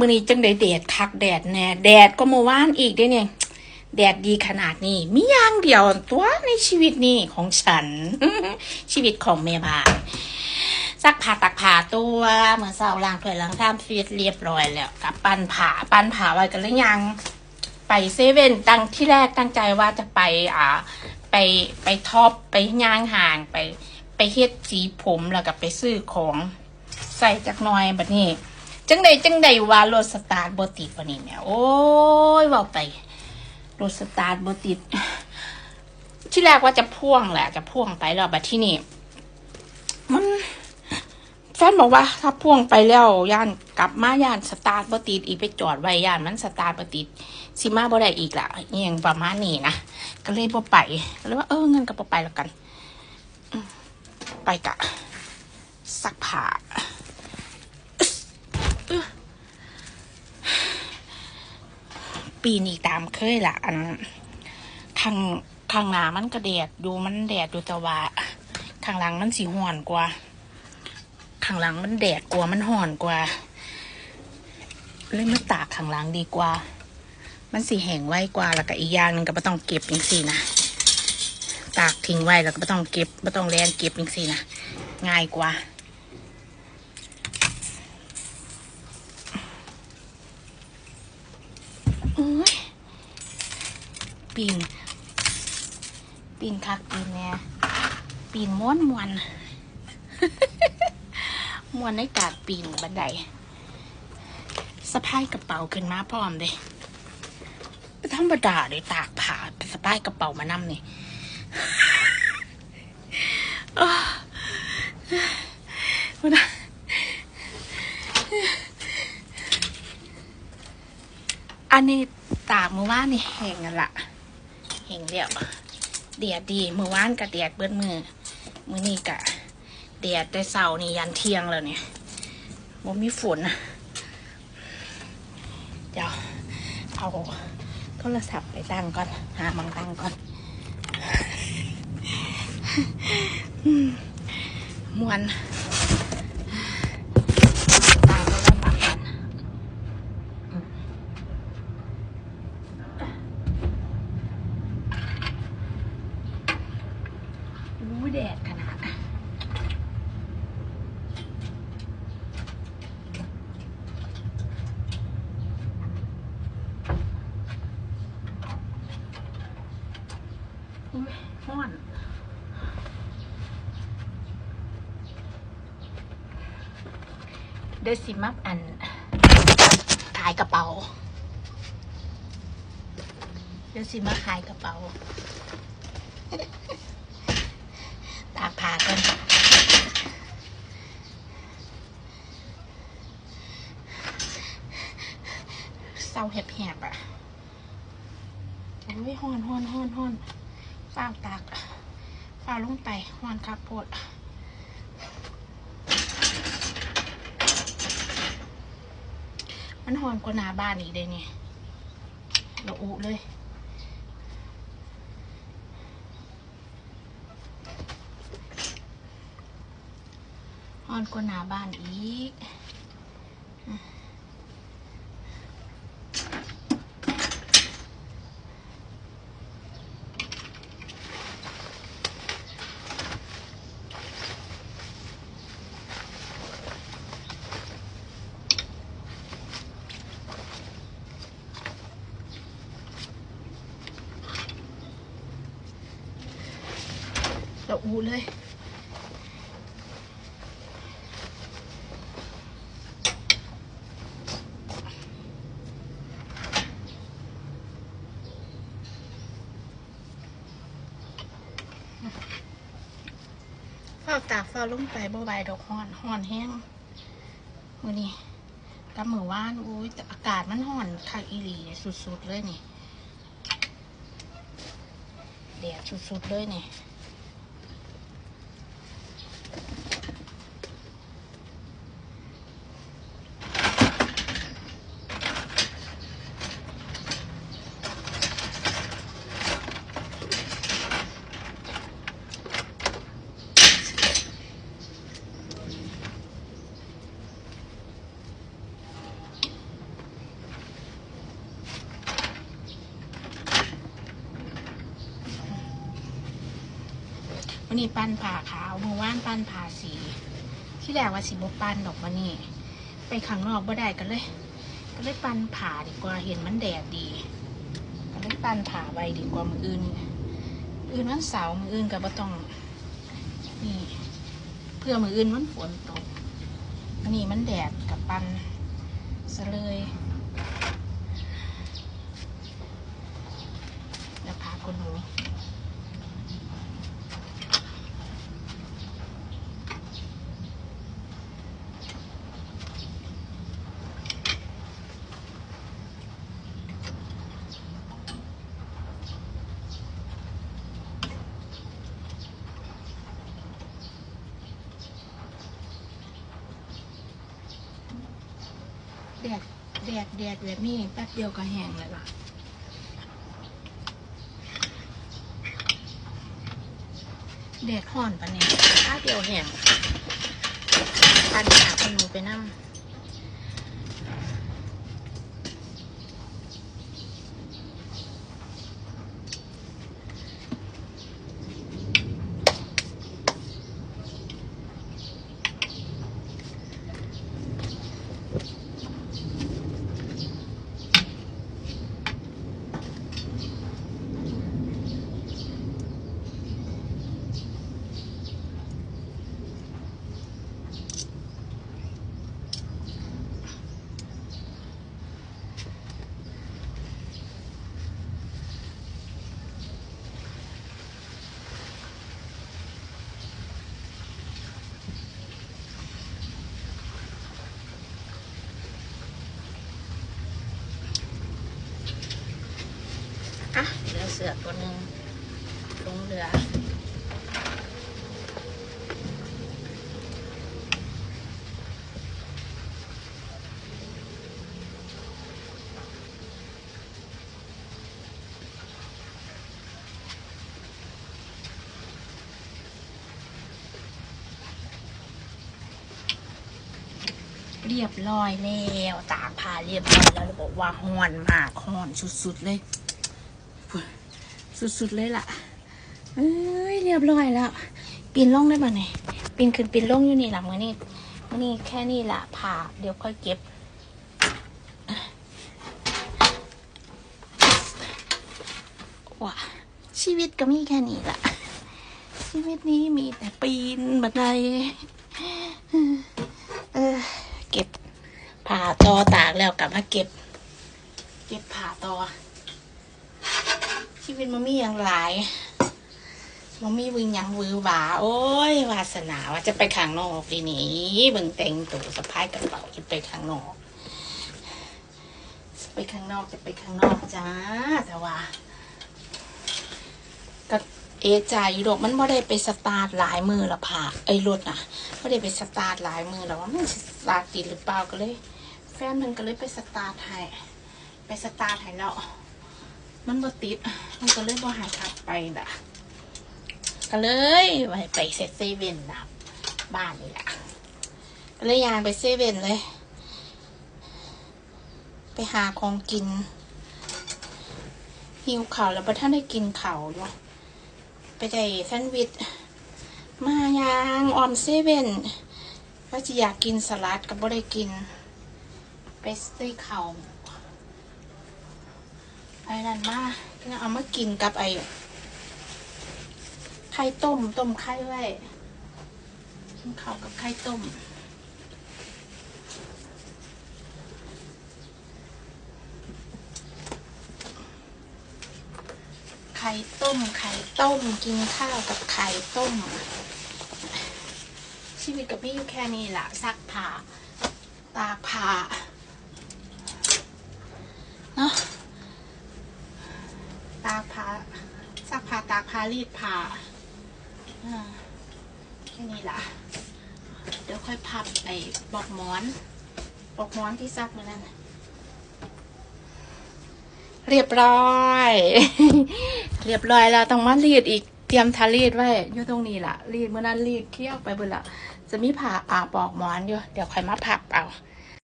มือนี้จังได้แดดคักแดดแน่แดดก็เมื่อวานอีกเด้เนี่ยแดดดีขนาดนี้มีอย่างเดียวตัวในชีวิตนี้ของฉัน ชีวิตของแม่บ้านซักผ้าตักผ้าตัวเหมื่อเช้าล้างถ้วยล้างชามฟีดเรียบร้อยแล้วกับปั้นผ้าปั้นผ้าไว้กันหรือยัง ไปเซเว่นตั้งที่แรกตั้งใจว่าจะไปอ่าไปไปท็อปไปย่างห่างไปไปเฮ็ดสีผมแล้วก็ไปซื้อของใส่จักหน่อยบัดนี้ จังใดจังใดว่ารถสตาร์ทบ่ติดบัดนี้แม่โอ้ยว้าไปรถสตาร์ทบ่ติด ที่แรกว่าจะพ่วงแหละ จะพ่วงไปแล้วบัดที่นี่มันแฟนบอกว่า ถ้าพ่วงไปแล้วย่านกลับมาย่านสตาร์ทบ่ติดอีกไปจอดไว้ย่านมันสตาร์ทบ่ติดสิมาบ่ได้อีกละอหยังประมาณนี้นะก็เลยบ่ไปก็เลยว่าเออเงินก็บ่ไปแล้วกัน ไปกะซักผ้าอึ๊ะ ปีนี้ตามเคยละอันข้างข้างหน้ามันก็แดดดูมันแดดดูแต่ว่าข้างหลังมันสีห่อนกว่าข้างหลังมันแดดกว่ามันห่อนกว่าเลยมาตากข้างหลังดีกว่า มันสีแห้งไวกว่าแล้วก็อีกอย่างหนึ่งก็ไม่ต้องเก็บอย่างสี่นะตากทิ้งไว้แล้วก็ไม่ต้องเก็บไม่ต้องแลนเก็บอย่างสี่นะง่ายกว่า โอ้ย ปีนปีนคักปีนแน่ปีนม้วนมวนมวนในกาดปีนบันไดสะพายกระเป๋าขึ้นมาพร้อมเด้ธรรมดาเลยตากผ้าสะพายกระเป๋ามานำนี่อ้าวมันอันนี้ตากเมื่อวานนี่แห้งกันละ แห้งเดียวเดียดดีมือว่านกับเดียดเบิดมือมือนี่กะเดียดได้เสาร์นี่ยันเที่ยงแล้วเนี่ยบ่มีฝนนะเดี๋ยวเอาโทรศัพท์ไปตั้งก่อนหามังตั้งก่อนมวนตายแล้วลำบากกันอืมอู้แดดขนาด อุ้ยห้อนเดซิมับอันขายกระเป๋า เดซิมาขายกระเป๋า ตากผ้ากันเศร้าแหบๆอะโอ้ยห้อนห้อนห้อนห้อน ฝ้าตากฝ้าลงไปห้อนครับโพดมันหอนกว่าหน้าบ้านอีกเลยเนี่ยเระอุเลยหอนกว่าหน้าบ้านอีก ระอุเลย เฝ้าตากเฝ้าลงไปบ่ไหวดอกฮ้อนฮ้อนแห้งมือนี้กับมือวานอุ้ยแต่อากาศมันฮ้อนคักอีหลีสุดๆเลยนี่แดดสุดๆเลยนี่ วันนี้ปั้นผ่าขาวเมื่อวานปั้นผ่าสี ที่แรกว่าสิบปั้นดอกมานี่ไปข้างนอกบ่ได้กันเลย ก็เลยปั้นผ่าดีกว่าเห็นมันแดดดี ก็เลยปั้นผ่าไว้ดีกว่ามืออื่น อื่นวันเสาร์มืออื่นก็บ่ต้องนี่เพื่อมืออื่นมันฝนตกอันนี้มันแดดกับปั้นซะเลยแล้วพาคนหนู แดดแดดแดดแบบนี้แป๊บเดียวก็แห้งเลยล่ะแดดห่อนปะเนี่ยถ้าเดียวแห้งปันหาคนหนูไปนั่ง รียบร้อยแล้วตากผ้าเรียบร้อยแล้วเราบอกว่าห้อนมากห้อนสุดๆเลย สุดๆเลยล่ะเอ้ยเรียบร้อยแล้วปีนล่องได้ป่ะเนี่ยปีนขึ้นปีนล่องอยู่นี่หลังมือนี่มือนี่แค่นี้ล่ะผ่าเดี๋ยวค่อยเก็บว้าชีวิตก็มีแค่นี้ล่ะ ชีวิตนี้มีแต่ปีนบันได เออ เก็บผ่า ตอตากแล้วกลับมาเก็บ เก็บผ่าตอชีวิตมันมีอย่างหลายมันมีวิงยังวือหวาโอ้ยวาสนาว่าจะไปข้างนอกดีนี่เบิ่งแต่งตัวสะพายกระเป๋าจะไปข้างนอกไปข้างนอกจะไปข้างนอกจ้าแต่ว่าก็เอะใจอยู่ดอกมันไม่ได้ไปสตาร์ทหลายมือละผ่าไอ้รถน่ะไม่ได้ไปสตาร์ทหลายมือแล้วว่ามันสตาร์ทติดหรือเปล่าก็เลย ฟนมันก็เลยไปสตาร์ทให้ไปสตาร์ทให้แล้ว มันบ่ติด มันก็เลยบ่หายขับไปด่ะก็เลยไปไปเซเว่นนะบ้านนี่แหละก็เลยยางไปเซเว่นเลย ไปหาของกินหิวข่าวแล้วพอท่านได้กินข่าวอยู่ไปได้แซนด์วิชมายางออมเซเว่นว่าจะอยากกินสลัดก็บ่ได้กิน ไปซื้อข่าไอ้นั่นมาก็เอามากินกับไอ้ไข่ต้มต้มไข่ไว้กินข้าวกับไข่ต้มไข่ต้ม ไข่ต้ม กินข้าวกับไข่ต้ม ชีวิตกับพี่อยู่แค่นี้แหละซักผ้าตากผ้าเนาะ ตากผ้าซักผ้าตากผ้ารีดผ้าอ่าแค่นี้ล่ะ เดี๋ยวค่อยพับไอ้ปอกหมอนปอกหมอนที่ซักมานั่นเรียบร้อย เรียบร้อยแล้วต้องมารีดอีกเตรียมทารีดไว้อยู่ตรงนี้ล่ะ รีดเมื่อนั้นรีดเคี่ยวไปเบนละจะมีผ่าอ่าปอกหมอนอยู่เดี๋ยวค่อยมาพับเอา